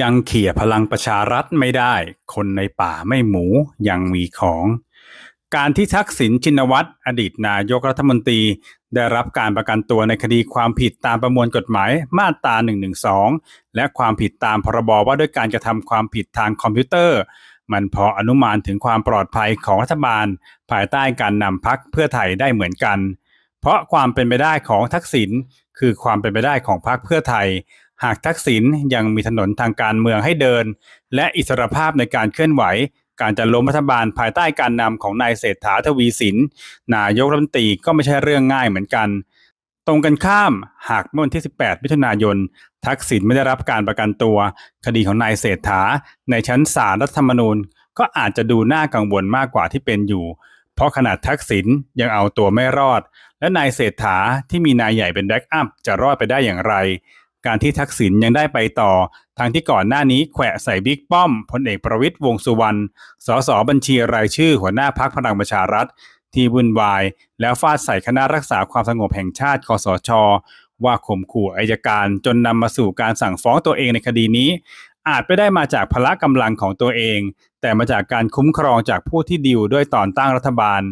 ยังเขี่ยพลังประชารัฐไม่ได้ คนในป่าไม่หมูยังมีของ การที่ทักษิณชินวัตรอดีตนายกรัฐมนตรี ได้รับการประกันตัวในคดีความผิดตามประมวลกฎหมายมาตรา112 และความผิดตามพรบว่าด้วยการกระทำความผิดทางคอมพิวเตอร์ มันพออนุมานถึงความปลอดภัยของรัฐบาล ภายใต้การนำพักเพื่อไทยได้เหมือนกัน เพราะความเป็นไปได้ของทักษิณคือความเป็นไปได้ของพรรคเพื่อไทย หากทักษิณยังมีถนนทางการเมืองให้เดิน และอิสรภาพในการเคลื่อนไหว การจะล้มรัฐบาลภายใต้การนำของนายเศรษฐาทวีสิน นายกรัฐมนตรีก็ไม่ใช่เรื่องง่ายเหมือนกัน ตรงกันข้ามหากเมื่อวันที่ 18 มิถุนายน ทักษิณไม่ได้รับการประกันตัว คดีของนายเศรษฐา ในชั้นศาลรัฐธรรมนูญ ก็อาจจะดูน่ากังวลมากกว่าที่เป็นอยู่ เพราะขนาดทักษิณยังเอาตัวไม่รอด และนายเศรษฐาที่มีนายใหญ่เป็นแบ็กอัพจะรอดไปได้อย่างไร การที่ทักษิณยังได้ไปต่อทางที่ก่อนหน้านี้แขวะใส่บิ๊กป้อมพลเอกประวิตยวงสุวรรณสสบัญชีรายชื่อหัวหน้าพักพลังประชารัฐ ที่วุ่นวาย แล้วฟาดใส่คณะรักษาความสงบแห่งชาติคอสช ว่าข่มขู่อายการจนนำมาสู่การสั่งฟ้องตัวเองในคดีนี้ อาจไม่ได้มาจากพละกำลังของตัวเอง แต่มาจากการคุ้มครองจากผู้ที่ดิวด้วยตอนตั้งรัฐบาล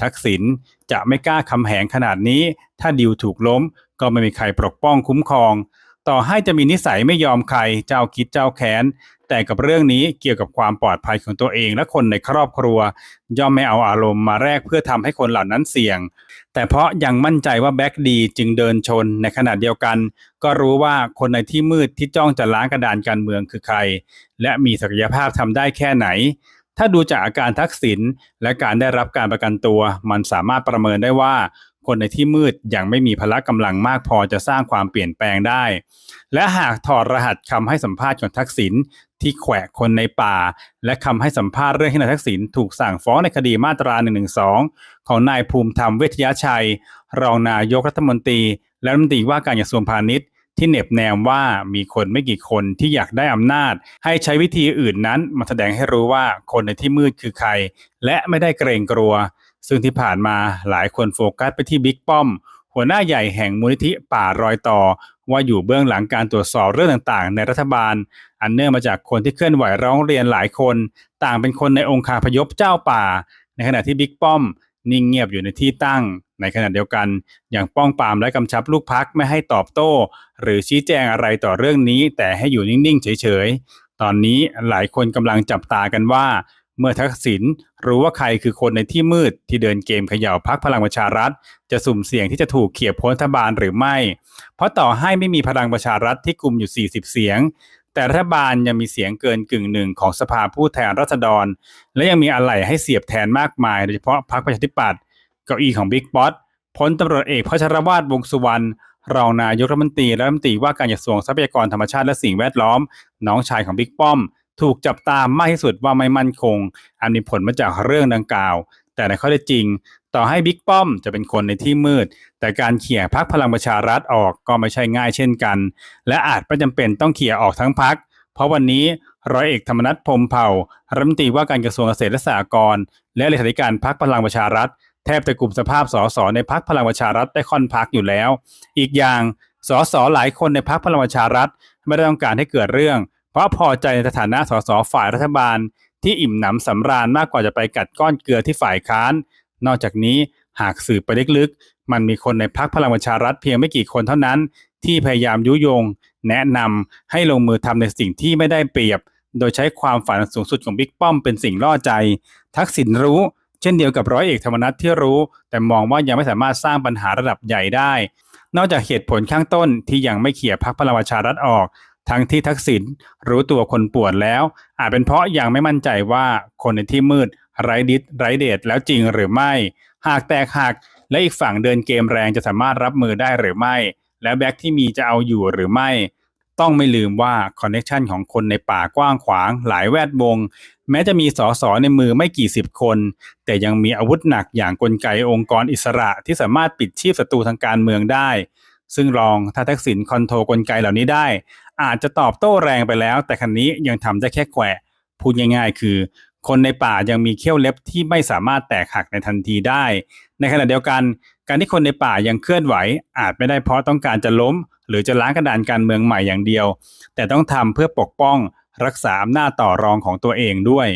ทักษิณจะไม่กล้าคำแหงขนาดนี้ ถ้าดิวถูกล้ม ก็ไม่มีใครปกป้องคุ้มครอง ต่อให้จะมีนิสัยไม่ยอมใครเจ้าคิดเจ้าแค้นแต่กับเรื่องนี้เกี่ยวกับความปลอดภัยของตัวเองและคนในครอบครัว ย่อมไม่เอาอารมณ์มาแลกเพื่อทำให้คนเหล่านั้นเสี่ยง แต่เพราะยังมั่นใจว่าแบ็กดีจึงเดินชนในขณะเดียวกัน ก็รู้ว่าคนในที่มืดที่จ้องจะล้างกระดานการเมืองคือใคร และมีศักยภาพทำได้แค่ไหน ถ้าดูจากอาการทักษิณและการได้รับการประกันตัว มันสามารถประเมินได้ว่า คนในที่มืดยังไม่มีพละกำลังมากพอจะสร้างความเปลี่ยนแปลงได้ และหากถอดรหัสคำให้สัมภาษณ์ของทักษิณที่แขวะคนในป่า และคำให้สัมภาษณ์เรื่องที่นายทักษิณถูกสั่งฟ้องในคดีมาตรา1นึของนายภูมิธรรมเวชยชัย รองนายกรัฐมนตรี และรัฐมนตรีว่าการกระทรวงพาณิชย์ที่เหน็บแนมว่ามีคนไม่กี่คนที่อยากได้อำนาจ ให้ใช้วิธีอื่นนั้นมาแสดงให้รู้ว่าคนในที่มืดคือใคร และไม่ได้เกรงกลัว ซึ่งที่ผ่านมาหลายคนโฟกัสไปที่บิ๊กป้อม หัวหน้าใหญ่แห่งมูลนิธิป่ารอยต่อ ว่าอยู่เบื้องหลังการตรวจสอบเรื่องต่างๆ ในรัฐบาล อันเนื่องมาจากคนที่เคลื่อนไหวร้องเรียนหลายคน ต่างเป็นคนในองค์คาพยพเจ้าป่า ในขณะที่บิ๊กป้อม นิ่งเงียบอยู่ในที่ตั้ง ในขณะเดียวกันอย่างป้องปามและกำชับลูกพักไม่ให้ตอบโต้ หรือชี้แจงอะไรต่อเรื่องนี้ แต่ให้อยู่นิ่งๆเฉยๆตอนนี้หลายคนกำลังจับตากันว่า เมื่อทักษิณรู้ว่าใครคือคนในที่มืดที่เดินเกมเขย่าพักพลังประชารัฐ จะสุ่มเสี่ยงที่จะถูกเขี่ยพ้นรัฐบาลหรือไม่ เพราะต่อให้ไม่มีพลังประชารัฐที่กลุ่มอยู่ 40 เสียง แต่รัฐบาลยังมีเสียงเกินกึ่งหนึ่งของสภาผู้แทนราษฎร และยังมีอะไรให้เสียบแทนมากมาย โดยเฉพาะพรรคประชาธิปัตย์เก้าอี้ของบิ๊กป๊อตพลตำรวจเอกพัชรวาทวงษ์สุวรรณรองนายกรัฐมนตรีและรัฐมนตรีว่าการกระทรวงทรัพยากรธรรมชาติและสิ่งแวดล้อม น้องชายของบิ๊กป้อม ถูกจับตามมากที่สุดว่าไม่มั่นคงอันมีผลมาจากเรื่องดังกล่าว แต่ในข้อเท็จจริง ต่อให้บิ๊กป้อมจะเป็นคนในที่มืด แต่การเขี่ยพักพลังประชารัฐออกก็ไม่ใช่ง่ายเช่นกัน และอาจไม่จำเป็นต้องเขี่ยออกทั้งพัก เพราะวันนี้ร้อยเอกธรรมนัฐพรมเผ่ารัฐมนตรีว่าการกระทรวงเกษตรและสหกรณ์และเลขาธิการพักพลังประชารัฐ แทบจะกลุ่มสภาพสสในพักพลังประชารัฐได้ค่อนพักอยู่แล้ว อีกอย่างสสหลายคนในพักพลังประชารัฐไม่ได้ต้องการให้เกิดเรื่อง เพราะพอใจในสถานะสสฝ่ายรัฐบาล ที่อิ่มหนำสำราญมากกว่าจะไปกัดก้อนเกลือที่ฝ่ายค้าน นอกจากนี้หากสืบไปลึกๆ มันมีคนในพักพลังประชารัฐเพียงไม่กี่คนเท่านั้น ที่พยายามยุยง แนะนำให้ลงมือทำในสิ่งที่ไม่ได้เปรียบ โดยใช้ความฝันสูงสุดของบิ๊กป้อมเป็นสิ่งล่อใจ ทักษิณรู้ เช่นเดียวกับร้อยเอกธรรมนัฐที่รู้ แต่มองว่ายังไม่สามารถสร้างปัญหาระดับใหญ่ได้ นอกจากเหตุผลข้างต้นที่ยังไม่เขี่ยพักพลังประชารัฐออก ทั้งที่ทักษิณรู้ตัวคนป่วนแล้ว อาจเป็นเพราะยังไม่มั่นใจว่าคนในที่มืดไร้ดิษไร้เดชแล้วจริงหรือไม่ หากแตกหักและอีกฝั่งเดินเกมแรงจะสามารถรับมือได้หรือไม่ และแบ็กที่มีจะเอาอยู่หรือไม่ ต้องไม่ลืมว่าคอนเนคชันของคนในป่ากว้างขวางหลายแวดวงแม้จะมีสสในมือไม่กี่สิบคน แต่ยังมีอาวุธหนักอย่างกลไกองค์กรอิสระที่สามารถปิดชีพศัตรูทางการเมืองได้ ซึ่งรองถ้าทักษิณคอนโทรกลไกเหล่านี้ได้ อาจจะตอบโต้แรงไปแล้ว แต่คันนี้ยังทำได้แค่แขวะพูดง่ายๆ คือ คนในป่ายังมีเขี้ยวเล็บที่ไม่สามารถแตกหักในทันทีได้ ในขณะเดียวกัน การที่คนในป่ายังเคลื่อนไหว อาจไม่ได้เพราะต้องการจะล้ม หรือจะล้างกระดานการเมืองใหม่อย่างเดียว แต่ต้องทำเพื่อปกป้องรักษาอำนาจต่อรองของตัวเองด้วย